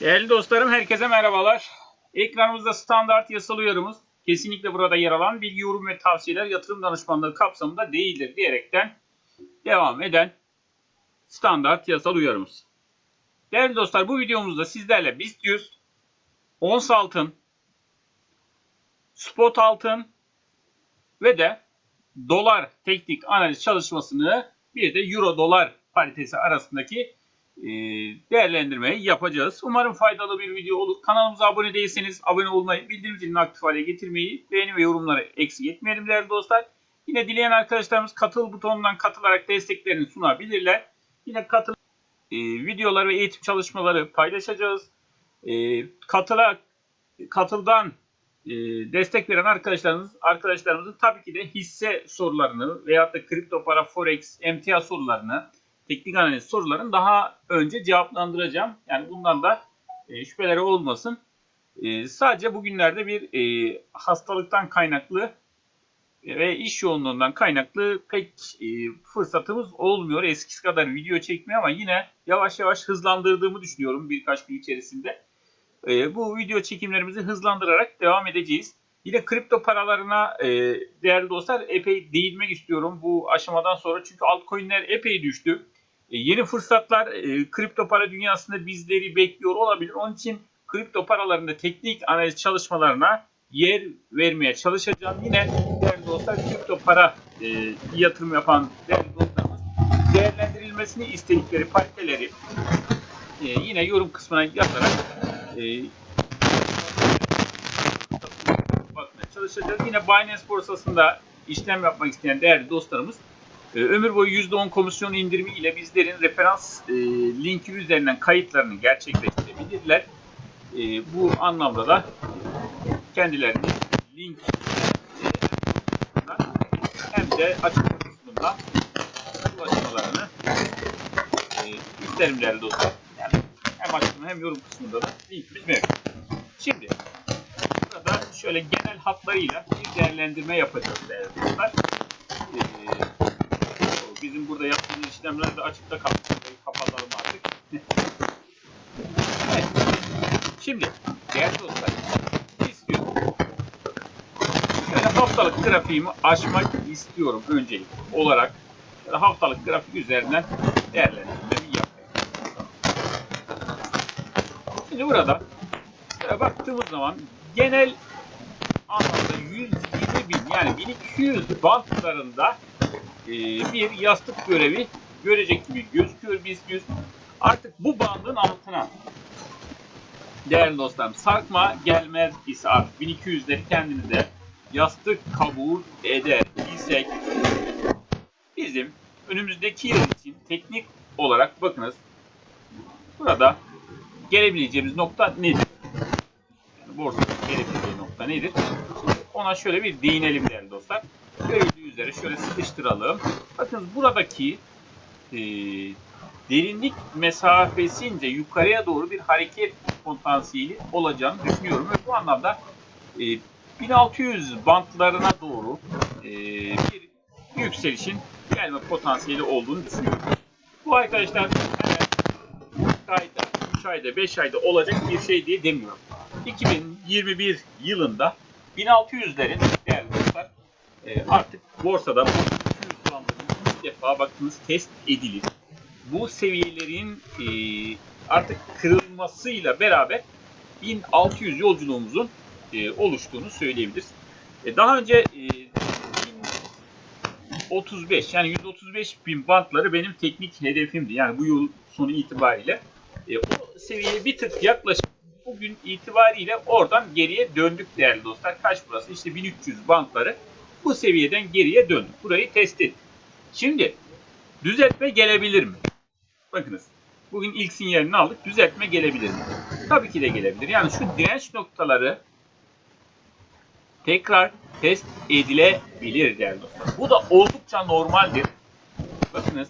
Değerli dostlarım herkese merhabalar. Ekranımızda standart yasal uyarımız kesinlikle burada yer alan bilgi, yorum ve tavsiyeler yatırım danışmanlığı kapsamında değildir diyerekten devam eden standart yasal uyarımız. Değerli dostlar bu videomuzda sizlerle BIST 100, ons altın, spot altın ve de dolar teknik analiz çalışmasını bir de euro dolar paritesi arasındaki değerlendirmeyi yapacağız. Umarım faydalı bir video olur. Kanalımıza abone değilseniz abone olmayı, bildirim zilini aktif hale getirmeyi, beğeni ve yorumları eksik etmeyelim değerli dostlar. Yine dileyen arkadaşlarımız katıl butonundan katılarak desteklerini sunabilirler. Yine katıl e, videolar ve eğitim çalışmaları paylaşacağız. E, katıla katıldan e, destek veren arkadaşlarımız arkadaşlarımızın tabii ki de hisse sorularını veyahut da kripto para, forex, emtia sorularını teknik analiz sorularını daha önce cevaplandıracağım. Yani bundan da e, şüpheleri olmasın. E, sadece bugünlerde bir e, hastalıktan kaynaklı ve iş yoğunluğundan kaynaklı pek e, fırsatımız olmuyor. Eskisi kadar video çekmiyor ama yine yavaş yavaş hızlandırdığımı düşünüyorum birkaç gün içerisinde. E, bu video çekimlerimizi hızlandırarak devam edeceğiz. Yine kripto paralarına e, değerli dostlar epey değinmek istiyorum bu aşamadan sonra. Çünkü altcoin'ler epey düştü. E, yeni fırsatlar e, kripto para dünyasında bizleri bekliyor olabilir. Onun için kripto paralarında teknik analiz çalışmalarına yer vermeye çalışacağım. Yine değerli dostlar kripto para e, yatırım yapan değerli dostlarımız değerlendirilmesini istedikleri pariteleri yine yorum kısmına yazarak bakmaya çalışacağız. Yine Binance borsasında işlem yapmak isteyen değerli dostlarımız ömür boyu %10 komisyon indirimi ile bizlerin referans e, linki üzerinden kayıtlarını gerçekleştirebilirler. E, bu anlamda da kendilerini link e, hem de açıklama kısmından ulaşmalarını isterim değerli dostlar. Yani hem açıklama hem yorum kısmında da linkimiz mevcut. Şimdi burada şöyle genel hatlarıyla bir değerlendirme yapacağız değerli dostlar. E, bizim burada yaptığımız işlemler de açıkta. Burayı kapatalım artık. evet. Şimdi değerli dostlar istiyorum. Şöyle haftalık grafiğimi açmak istiyorum öncelik olarak. Şöyle haftalık grafik üzerinden değerlendirmemi yapayım. Şimdi burada baktığımız zaman genel anlamda 120 bin yani 1200 bantlarında e, bir yastık görevi görecek gibi gözüküyor biz yüz. Artık bu bandın altına değerli dostlarım sarkma gelmez ise artık 1200'leri kendimize yastık kabul eder isek bizim önümüzdeki yıl için teknik olarak bakınız burada gelebileceğimiz nokta nedir? Yani borsanın gelebileceği nokta nedir? Ona şöyle bir değinelim değerli dostlar. Görüldüğü üzere şöyle sıkıştıralım. Bakın buradaki e, derinlik mesafesince yukarıya doğru bir hareket potansiyeli olacağını düşünüyorum. Ve bu anlamda e, 1600 bantlarına doğru e, bir yükselişin gelme potansiyeli olduğunu düşünüyorum. Bu arkadaşlar hemen 2 ayda, 3 ayda, 5 ayda olacak bir şey diye demiyorum. 2021 yılında 1600'lerin değerli e, artık borsada bu 200 bandının ilk defa baktığınız test edilir. Bu seviyelerin e, artık kırılmasıyla beraber 1600 yolculuğumuzun e, oluştuğunu söyleyebiliriz. E, daha önce e, 1035 yani 135 bin bantları benim teknik hedefimdi. Yani bu yıl sonu itibariyle. E, o seviyeye bir tık yaklaşık bugün itibariyle oradan geriye döndük değerli dostlar. Kaç burası? İşte 1300 bantları bu seviyeden geriye döndük. Burayı test ettik. Şimdi düzeltme gelebilir mi? Bakınız. Bugün ilk sinyalini aldık. Düzeltme gelebilir mi? Tabii ki de gelebilir. Yani şu direnç noktaları tekrar test edilebilir değerli dostlar. Bu da oldukça normaldir. Bakınız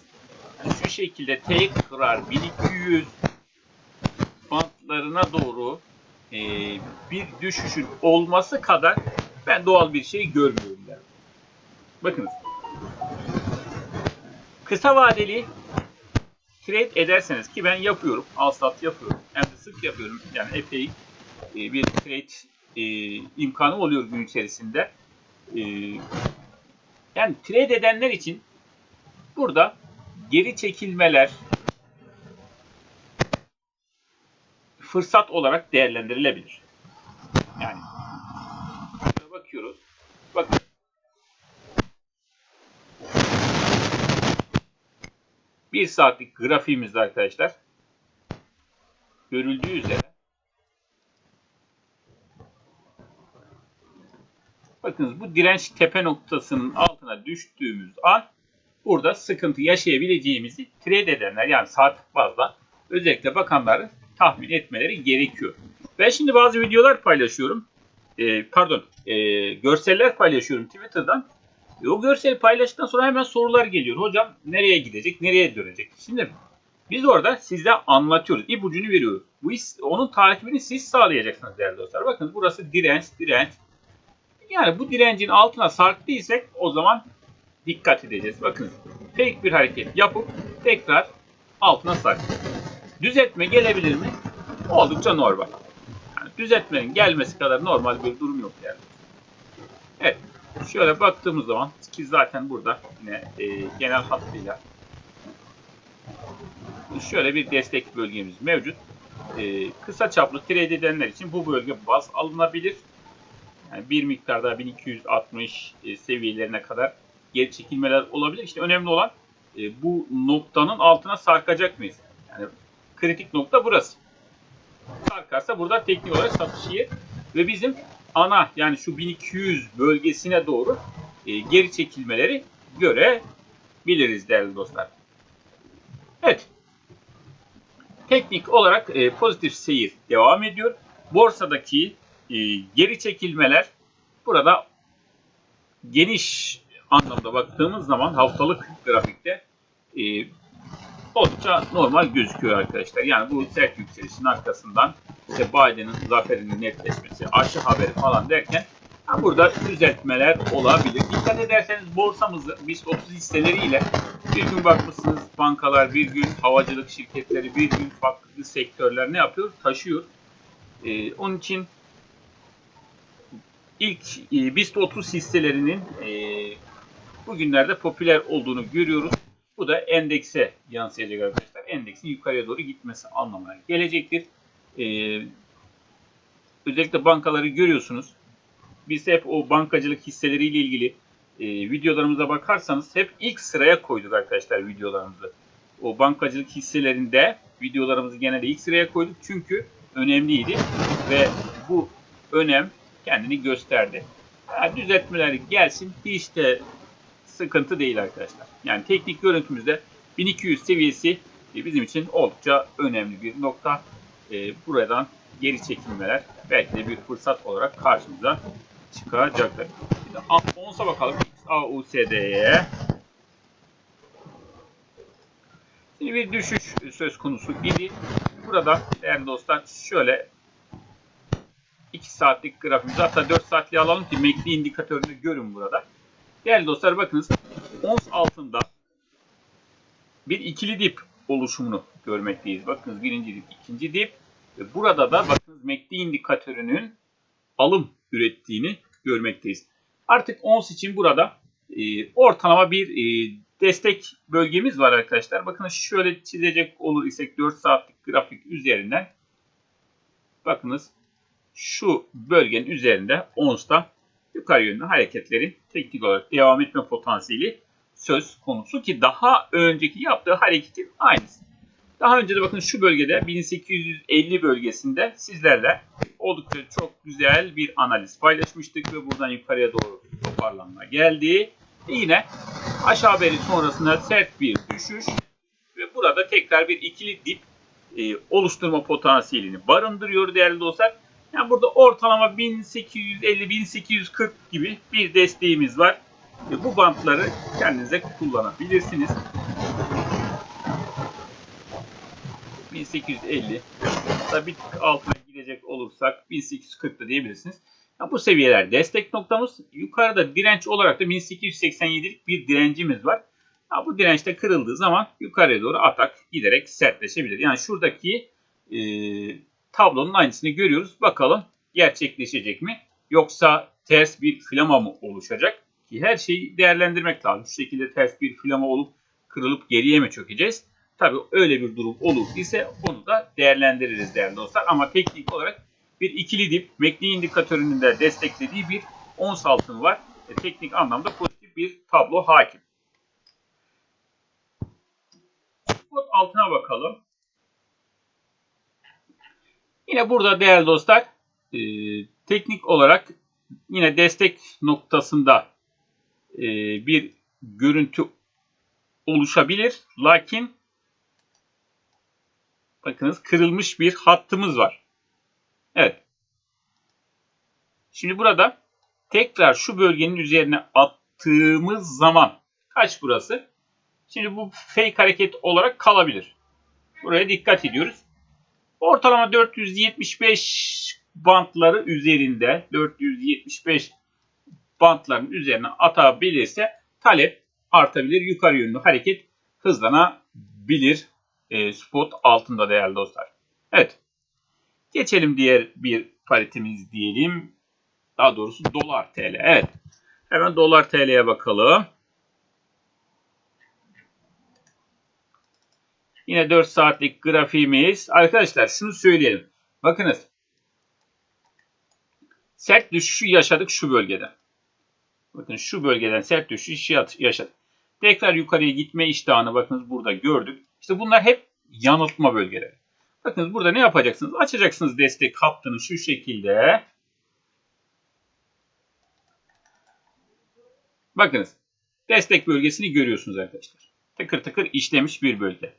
şu şekilde tekrar 1200 bantlarına doğru e, bir düşüşün olması kadar ben doğal bir şey görmüyorum. Yani. Bakınız. Kısa vadeli trade ederseniz ki ben yapıyorum. Al sat yapıyorum. Hem de sık yapıyorum. Yani epey e, bir trade e, imkanı oluyor gün içerisinde. E, yani trade edenler için burada geri çekilmeler fırsat olarak değerlendirilebilir. Yani bakıyoruz. Bakın bir saatlik grafiğimizde arkadaşlar görüldüğü üzere bakınız bu direnç tepe noktasının altına düştüğümüz an burada sıkıntı yaşayabileceğimizi trade edenler yani saat bazda özellikle bakanların tahmin etmeleri gerekiyor. Ben şimdi bazı videolar paylaşıyorum. Ee, pardon, e, görseller paylaşıyorum Twitter'dan. E, o görseli paylaştıktan sonra hemen sorular geliyor. Hocam nereye gidecek, nereye dönecek? Şimdi biz orada size anlatıyoruz. İpucunu veriyoruz. Bu is, onun takibini siz sağlayacaksınız değerli dostlar. Bakın burası direnç, direnç. Yani bu direncin altına sarktıysak o zaman dikkat edeceğiz. Bakın fake bir hareket yapıp tekrar altına sarktı. Düzeltme gelebilir mi? Oldukça normal. Düzeltmenin gelmesi kadar normal bir durum yok yani. Evet. Şöyle baktığımız zaman ki zaten burada yine e, genel hattıyla şöyle bir destek bölgemiz mevcut. E, kısa çaplı trade edenler için bu bölge baz alınabilir. Yani bir miktarda 1260 e, seviyelerine kadar geri çekilmeler olabilir. İşte önemli olan e, bu noktanın altına sarkacak mıyız? Yani kritik nokta burası. Sarkarsa burada teknik olarak satış ve bizim ana yani şu 1200 bölgesine doğru e, geri çekilmeleri görebiliriz değerli dostlar. Evet. Teknik olarak e, pozitif seyir devam ediyor. Borsadaki e, geri çekilmeler burada geniş anlamda baktığımız zaman haftalık grafikte e, oldukça normal gözüküyor arkadaşlar. Yani bu sert yükselişin arkasından işte Biden'ın zaferinin netleşmesi, aşı haberi falan derken ha, burada düzeltmeler olabilir. Dikkat ederseniz borsamızı BIST 30 hisseleriyle bir gün bakmışsınız bankalar, bir gün havacılık şirketleri, bir gün farklı sektörler ne yapıyor? Taşıyor. Ee, onun için ilk e, BIST 30 hisselerinin e, bugünlerde popüler olduğunu görüyoruz. Bu da endekse yansıyacak arkadaşlar. Endeksin yukarıya doğru gitmesi anlamına gelecektir. Ee, özellikle bankaları görüyorsunuz. Biz hep o bankacılık hisseleriyle ilgili e, videolarımıza bakarsanız hep ilk sıraya koyduk arkadaşlar videolarımızı. O bankacılık hisselerinde videolarımızı genelde ilk sıraya koyduk. Çünkü önemliydi ve bu önem kendini gösterdi. Yani düzeltmeler gelsin hiç de sıkıntı değil arkadaşlar. Yani teknik görüntümüzde 1200 seviyesi bizim için oldukça önemli bir nokta. E, buradan geri çekilmeler belki de bir fırsat olarak karşımıza çıkacaktır. Şimdi ONS'a bakalım. XAUSD'ye. Şimdi bir düşüş söz konusu idi. Burada değerli dostlar şöyle 2 saatlik grafiğimizi hatta 4 saatliği alalım ki MACD indikatörünü görün burada. Değerli dostlar bakınız ons altında bir ikili dip oluşumunu görmekteyiz. Bakınız birinci dip, ikinci dip. Ve burada da bakınız MACD indikatörünün alım ürettiğini görmekteyiz. Artık ons için burada e, ortalama bir e, destek bölgemiz var arkadaşlar. Bakın şöyle çizecek olur isek 4 saatlik grafik üzerinden bakınız şu bölgenin üzerinde onsta yukarı yönlü hareketlerin teknik olarak devam etme potansiyeli söz konusu ki daha önceki yaptığı hareketin aynısı. Daha önce de bakın şu bölgede 1850 bölgesinde sizlerle oldukça çok güzel bir analiz paylaşmıştık ve buradan yukarıya doğru toparlanma geldi. Ve yine aşağı haberi sonrasında sert bir düşüş ve burada tekrar bir ikili dip e, oluşturma potansiyelini barındırıyor değerli dostlar. Yani burada ortalama 1850-1840 gibi bir desteğimiz var. E, bu bantları kendinize kullanabilirsiniz. 1850 da bir altına gidecek olursak 1840 da diyebilirsiniz. Ya bu seviyeler destek noktamız. Yukarıda direnç olarak da 1887'lik bir direncimiz var. Ya bu dirençte kırıldığı zaman yukarıya doğru atak giderek sertleşebilir. Yani şuradaki tablonun aynısını görüyoruz. Bakalım gerçekleşecek mi? Yoksa ters bir flama mı oluşacak? Ki her şeyi değerlendirmek lazım. Şu şekilde ters bir flama olup kırılıp geriye mi çökeceğiz? Tabii öyle bir durum olur ise onu da değerlendiririz değerli dostlar. Ama teknik olarak bir ikili dip MACD indikatörünün de desteklediği bir ons altın var. E, teknik anlamda pozitif bir tablo hakim. Spot altına bakalım. Yine burada değerli dostlar e, teknik olarak yine destek noktasında e, bir görüntü oluşabilir. Lakin bakınız kırılmış bir hattımız var. Evet. Şimdi burada tekrar şu bölgenin üzerine attığımız zaman kaç burası? Şimdi bu fake hareket olarak kalabilir. Buraya dikkat ediyoruz. Ortalama 475 bantları üzerinde 475 bantların üzerine atabilirse talep artabilir. Yukarı yönlü hareket hızlanabilir. E, spot altında değerli dostlar. Evet. Geçelim diğer bir paritemiz diyelim. Daha doğrusu dolar TL. Evet. Hemen dolar TL'ye bakalım. Yine 4 saatlik grafiğimiz. Arkadaşlar şunu söyleyelim. Bakınız. Sert düşüşü yaşadık şu bölgede. Bakın şu bölgeden sert düşüş yaşadık. Tekrar yukarıya gitme iştahını bakınız burada gördük. İşte bunlar hep yanıltma bölgeleri. Bakınız burada ne yapacaksınız? Açacaksınız destek hattını şu şekilde. Bakınız. Destek bölgesini görüyorsunuz arkadaşlar. Tıkır tıkır işlemiş bir bölge.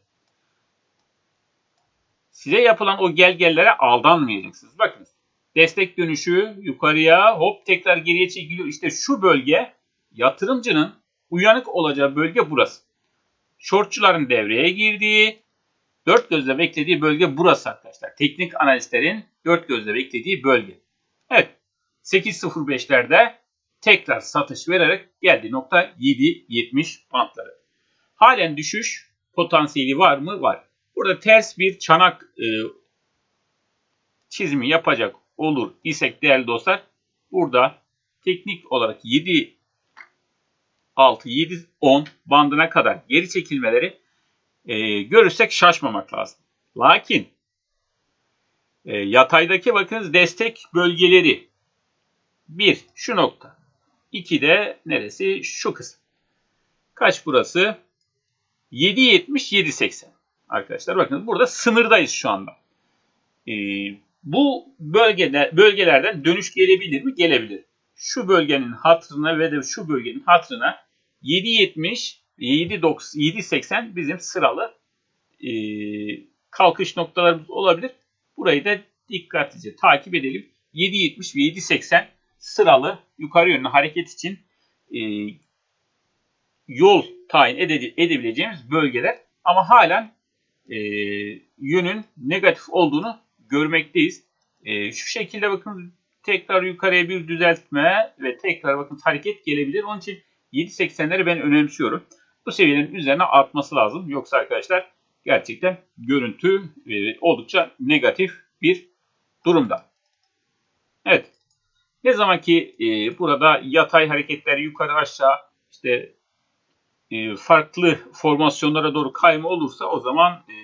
Size yapılan o gelgellere aldanmayacaksınız. Bakınız. Destek dönüşü yukarıya hop tekrar geriye çekiliyor. İşte şu bölge yatırımcının uyanık olacağı bölge burası. Shortçuların devreye girdiği, dört gözle beklediği bölge burası arkadaşlar. Teknik analistlerin dört gözle beklediği bölge. Evet. 8.05'lerde tekrar satış vererek geldiği nokta 7.70 bantları. Halen düşüş potansiyeli var mı? Var. Burada ters bir çanak e, çizimi yapacak olur isek değerli dostlar burada teknik olarak 7 6 7 10 bandına kadar geri çekilmeleri e, görürsek şaşmamak lazım. Lakin e, yataydaki bakınız destek bölgeleri 1 şu nokta 2 de neresi şu kısım. Kaç burası? 7.70 7.80 arkadaşlar. Bakın burada sınırdayız şu anda. Ee, bu bölgede, bölgelerden dönüş gelebilir mi? Gelebilir. Şu bölgenin hatırına ve de şu bölgenin hatırına 7.70 7.80 bizim sıralı e, kalkış noktalarımız olabilir. Burayı da dikkatlice takip edelim. 7.70 ve 7.80 sıralı yukarı yönlü hareket için e, yol tayin ede, edebileceğimiz bölgeler. Ama halen e, yönün negatif olduğunu görmekteyiz. E, şu şekilde bakın tekrar yukarıya bir düzeltme ve tekrar bakın hareket gelebilir. Onun için 7.80'leri ben önemsiyorum. Bu seviyelerin üzerine artması lazım. Yoksa arkadaşlar gerçekten görüntü e, oldukça negatif bir durumda. Evet. Ne zaman ki e, burada yatay hareketler yukarı aşağı işte e, farklı formasyonlara doğru kayma olursa o zaman e,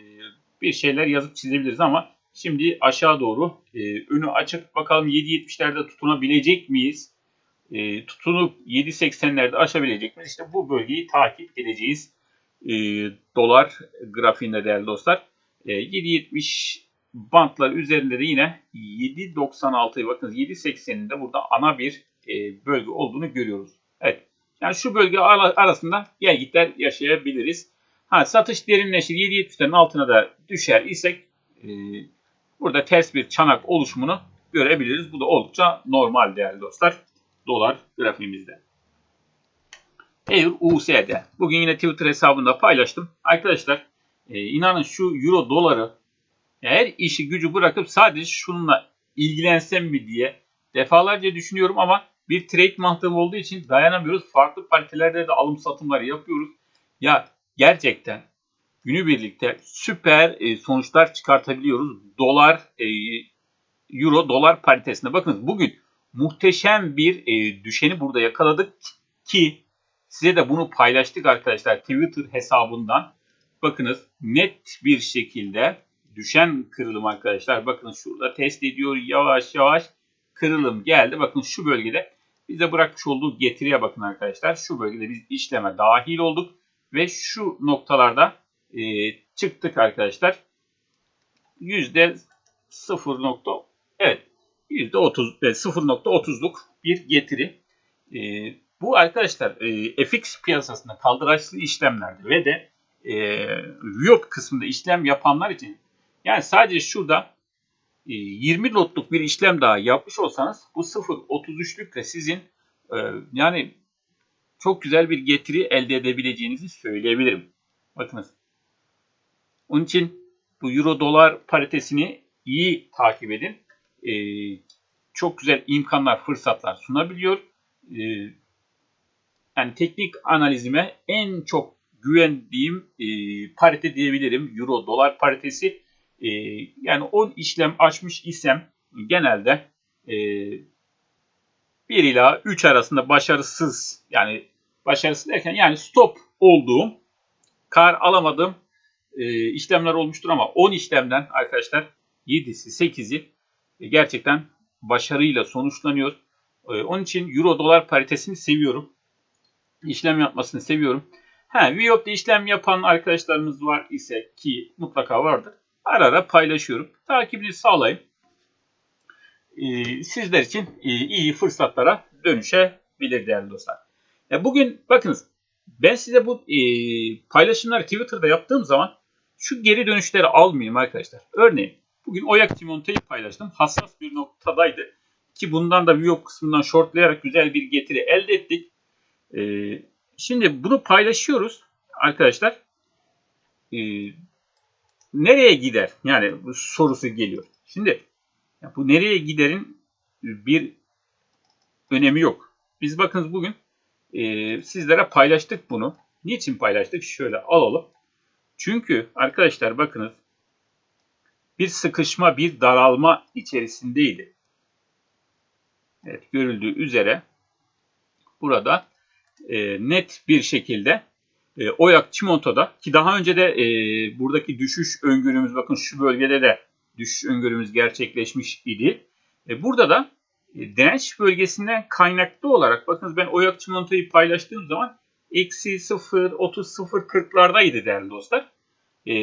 bir şeyler yazıp çizebiliriz ama şimdi aşağı doğru e, önü açık bakalım 7.70'lerde tutunabilecek miyiz? E, tutunup 7.80'lerde aşabilecek miyiz? İşte bu bölgeyi takip edeceğiz. Dolar grafiğinde değerli dostlar. E, 7.70 bantlar üzerinde de yine 7.96'yı bakın 7.80'in de burada ana bir bölge olduğunu görüyoruz. Yani şu bölge arasında gel gitler yaşayabiliriz. Ha, satış derinleşir 7.70'lerin altına da düşer isek e, burada ters bir çanak oluşumunu görebiliriz. Bu da oldukça normal değerli dostlar. Dolar grafiğimizde. Eur USD. Bugün yine Twitter hesabında paylaştım. Arkadaşlar e, inanın şu euro doları eğer işi gücü bırakıp sadece şununla ilgilensem mi diye defalarca düşünüyorum ama bir trade mantığı olduğu için dayanamıyoruz. Farklı paritelerde de alım satımları yapıyoruz. Ya gerçekten günübirlikte süper e, sonuçlar çıkartabiliyoruz. Dolar, e, euro, dolar paritesinde. Bakın bugün muhteşem bir e, düşeni burada yakaladık ki size de bunu paylaştık arkadaşlar Twitter hesabından. Bakınız net bir şekilde düşen kırılım arkadaşlar. Bakın şurada test ediyor yavaş yavaş kırılım geldi. Bakın şu bölgede bize bırakmış olduğu getiriye bakın arkadaşlar. Şu bölgede biz işleme dahil olduk ve şu noktalarda e, çıktık arkadaşlar. Yüzde 0. Evet yüzde 30 ve 0.30'luk bir getiri. E, bu arkadaşlar e, FX piyasasında kaldıraçlı işlemlerde ve de e, VIOP kısmında işlem yapanlar için yani sadece şurada 20 lotluk bir işlem daha yapmış olsanız bu 0.33'lükle sizin e, yani çok güzel bir getiri elde edebileceğinizi söyleyebilirim. Bakınız. Onun için bu euro dolar paritesini iyi takip edin. E, çok güzel imkanlar, fırsatlar sunabiliyor. E, yani teknik analizime en çok güvendiğim parite diyebilirim. Euro dolar paritesi e, yani 10 işlem açmış isem genelde e, 1 ila 3 arasında başarısız yani başarısız derken yani stop olduğum kar alamadığım e, işlemler olmuştur ama 10 işlemden arkadaşlar 7'si 8'i gerçekten başarıyla sonuçlanıyor. E, onun için euro dolar paritesini seviyorum. İşlem yapmasını seviyorum. Ha, VIOP'ta işlem yapan arkadaşlarımız var ise ki mutlaka vardır ara ara paylaşıyorum. Takibini sağlayın. Ee, sizler için e, iyi fırsatlara dönüşebilir değerli dostlar. Ya bugün bakınız ben size bu e, paylaşımları Twitter'da yaptığım zaman şu geri dönüşleri almayayım arkadaşlar. Örneğin bugün Oyak Timonte'yi paylaştım. Hassas bir noktadaydı. Ki bundan da view kısmından shortlayarak güzel bir getiri elde ettik. E, şimdi bunu paylaşıyoruz arkadaşlar. E, nereye gider? Yani bu sorusu geliyor. Şimdi bu nereye giderin bir önemi yok. Biz bakınız bugün e, sizlere paylaştık bunu. Niçin paylaştık? Şöyle alalım. Çünkü arkadaşlar bakınız bir sıkışma, bir daralma içerisindeydi. Evet görüldüğü üzere burada e, net bir şekilde e, Oyak Çimonto'da ki daha önce de e, buradaki düşüş öngörümüz bakın şu bölgede de düşüş öngörümüz gerçekleşmiş idi. E, burada da e, direnç bölgesinden kaynaklı olarak bakınız ben Oyak Çimonto'yu paylaştığım zaman eksi 0, 30, 0, 40'lardaydı değerli dostlar. E,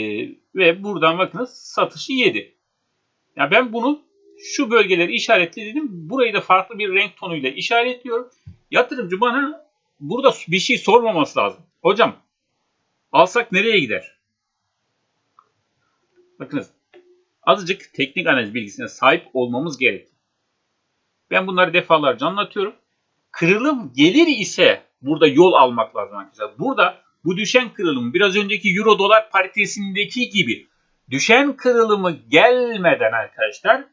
ve buradan bakınız satışı yedi. Ya ben bunu şu bölgeleri işaretledim. Burayı da farklı bir renk tonuyla işaretliyorum. Yatırımcı bana burada bir şey sormaması lazım. Hocam alsak nereye gider? Bakınız azıcık teknik analiz bilgisine sahip olmamız gerek. Ben bunları defalarca anlatıyorum. Kırılım gelir ise burada yol almak lazım arkadaşlar. Burada bu düşen kırılım biraz önceki euro dolar paritesindeki gibi düşen kırılımı gelmeden arkadaşlar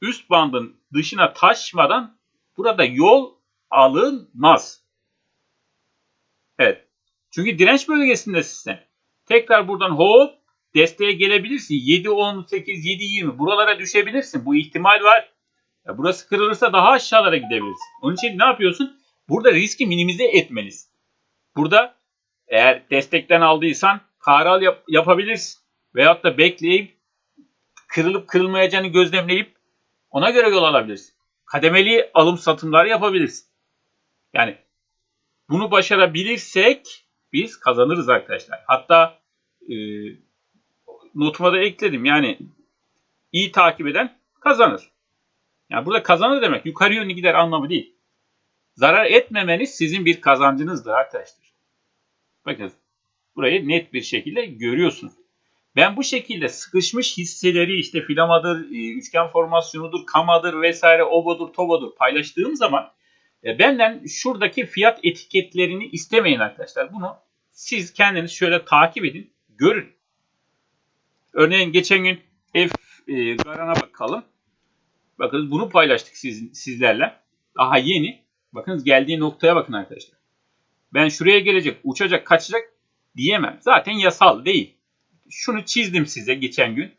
üst bandın dışına taşmadan burada yol alınmaz. Evet. Çünkü direnç bölgesinde sistem. Tekrar buradan hop desteğe gelebilirsin. 7, 18, 7, 20 buralara düşebilirsin. Bu ihtimal var. Ya burası kırılırsa daha aşağılara gidebilirsin. Onun için ne yapıyorsun? Burada riski minimize etmelisin. Burada eğer destekten aldıysan karal yap yapabilirsin. Veyahut da bekleyip kırılıp kırılmayacağını gözlemleyip ona göre yol alabilirsin. Kademeli alım satımları yapabilirsin. Yani bunu başarabilirsek biz kazanırız arkadaşlar. Hatta e, notuma da ekledim. Yani iyi takip eden kazanır. Yani burada kazanır demek yukarı yönlü gider anlamı değil. Zarar etmemeniz sizin bir kazancınızdır arkadaşlar. Bakın burayı net bir şekilde görüyorsunuz. Ben bu şekilde sıkışmış hisseleri işte filamadır, e, üçgen formasyonudur, kamadır vesaire obodur, tobodur paylaştığım zaman e, benden şuradaki fiyat etiketlerini istemeyin arkadaşlar. Bunu siz kendiniz şöyle takip edin, görün. Örneğin geçen gün F e, Garan'a bakalım. Bakın bunu paylaştık siz, sizlerle. Daha yeni. Bakınız geldiği noktaya bakın arkadaşlar. Ben şuraya gelecek, uçacak, kaçacak diyemem. Zaten yasal değil. şunu çizdim size geçen gün.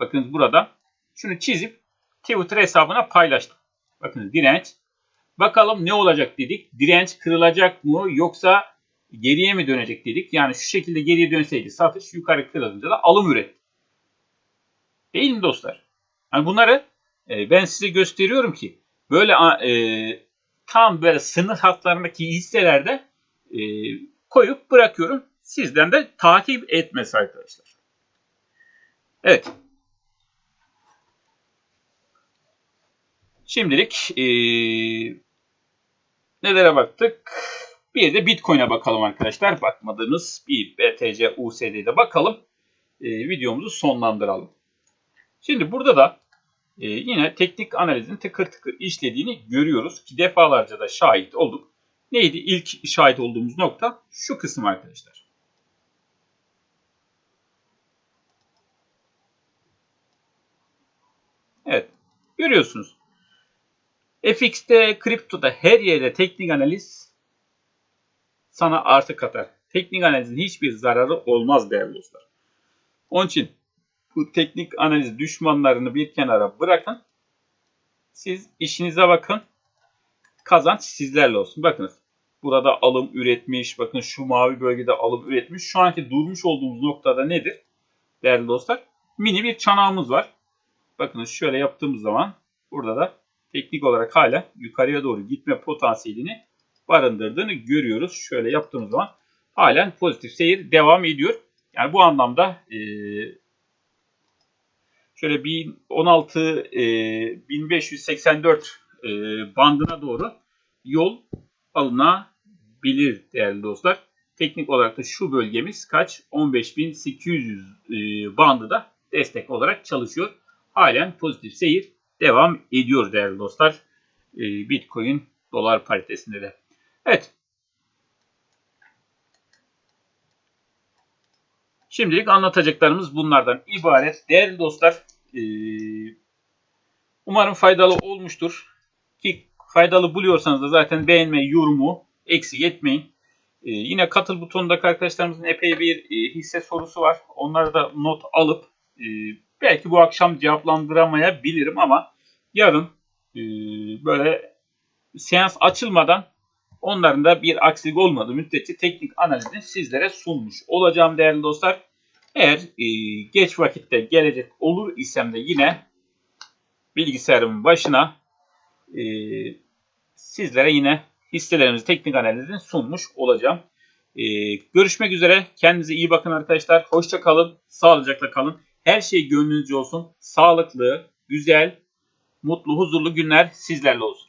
Bakın burada. Şunu çizip Twitter hesabına paylaştım. Bakın direnç. Bakalım ne olacak dedik. Direnç kırılacak mı yoksa geriye mi dönecek dedik. Yani şu şekilde geriye dönseydi satış yukarı kırılınca da alım üretti. Değil mi dostlar? Yani bunları e, ben size gösteriyorum ki böyle e, tam böyle sınır hatlarındaki hisselerde e, koyup bırakıyorum. Sizden de takip etmesi arkadaşlar. Evet. Şimdilik e, nelere baktık? Bir de Bitcoin'e bakalım arkadaşlar. Bakmadığımız bir BTC USD'de bakalım. E, videomuzu sonlandıralım. Şimdi burada da e, yine teknik analizin tıkır tıkır işlediğini görüyoruz ki defalarca da şahit olduk. Neydi ilk şahit olduğumuz nokta? Şu kısım arkadaşlar. Evet. Görüyorsunuz. FX'te, kriptoda her yerde teknik analiz sana artı katar. Teknik analizin hiçbir zararı olmaz değerli dostlar. Onun için bu teknik analiz düşmanlarını bir kenara bırakın. Siz işinize bakın. Kazanç sizlerle olsun. Bakınız. Burada alım üretmiş. Bakın şu mavi bölgede alım üretmiş. Şu anki durmuş olduğumuz noktada nedir? Değerli dostlar. Mini bir çanağımız var. Bakınız şöyle yaptığımız zaman burada da teknik olarak hala yukarıya doğru gitme potansiyelini barındırdığını görüyoruz. Şöyle yaptığımız zaman halen pozitif seyir devam ediyor. Yani bu anlamda e, şöyle 1016 e, 1584 e, bandına doğru yol alınabilir değerli dostlar. Teknik olarak da şu bölgemiz kaç? 15800 e, bandı da destek olarak çalışıyor. Halen pozitif seyir devam ediyor değerli dostlar. E, Bitcoin dolar paritesinde de. Evet. Şimdilik anlatacaklarımız bunlardan ibaret. Değerli dostlar, e, umarım faydalı olmuştur. Ki faydalı buluyorsanız da zaten beğenme, yorumu eksik etmeyin. E, yine katıl butonundaki arkadaşlarımızın epey bir e, hisse sorusu var. Onları da not alıp belki bu akşam cevaplandıramayabilirim ama yarın böyle seans açılmadan onların da bir aksilik olmadığı müddetçe teknik analizini sizlere sunmuş olacağım değerli dostlar. Eğer e, geç vakitte gelecek olur isem de yine bilgisayarımın başına e, sizlere yine hisselerimizi teknik analizini sunmuş olacağım. E, görüşmek üzere. Kendinize iyi bakın arkadaşlar. Hoşça kalın. Sağlıcakla kalın. Her şey gönlünüzce olsun. Sağlıklı, güzel, mutlu, huzurlu günler sizlerle olsun.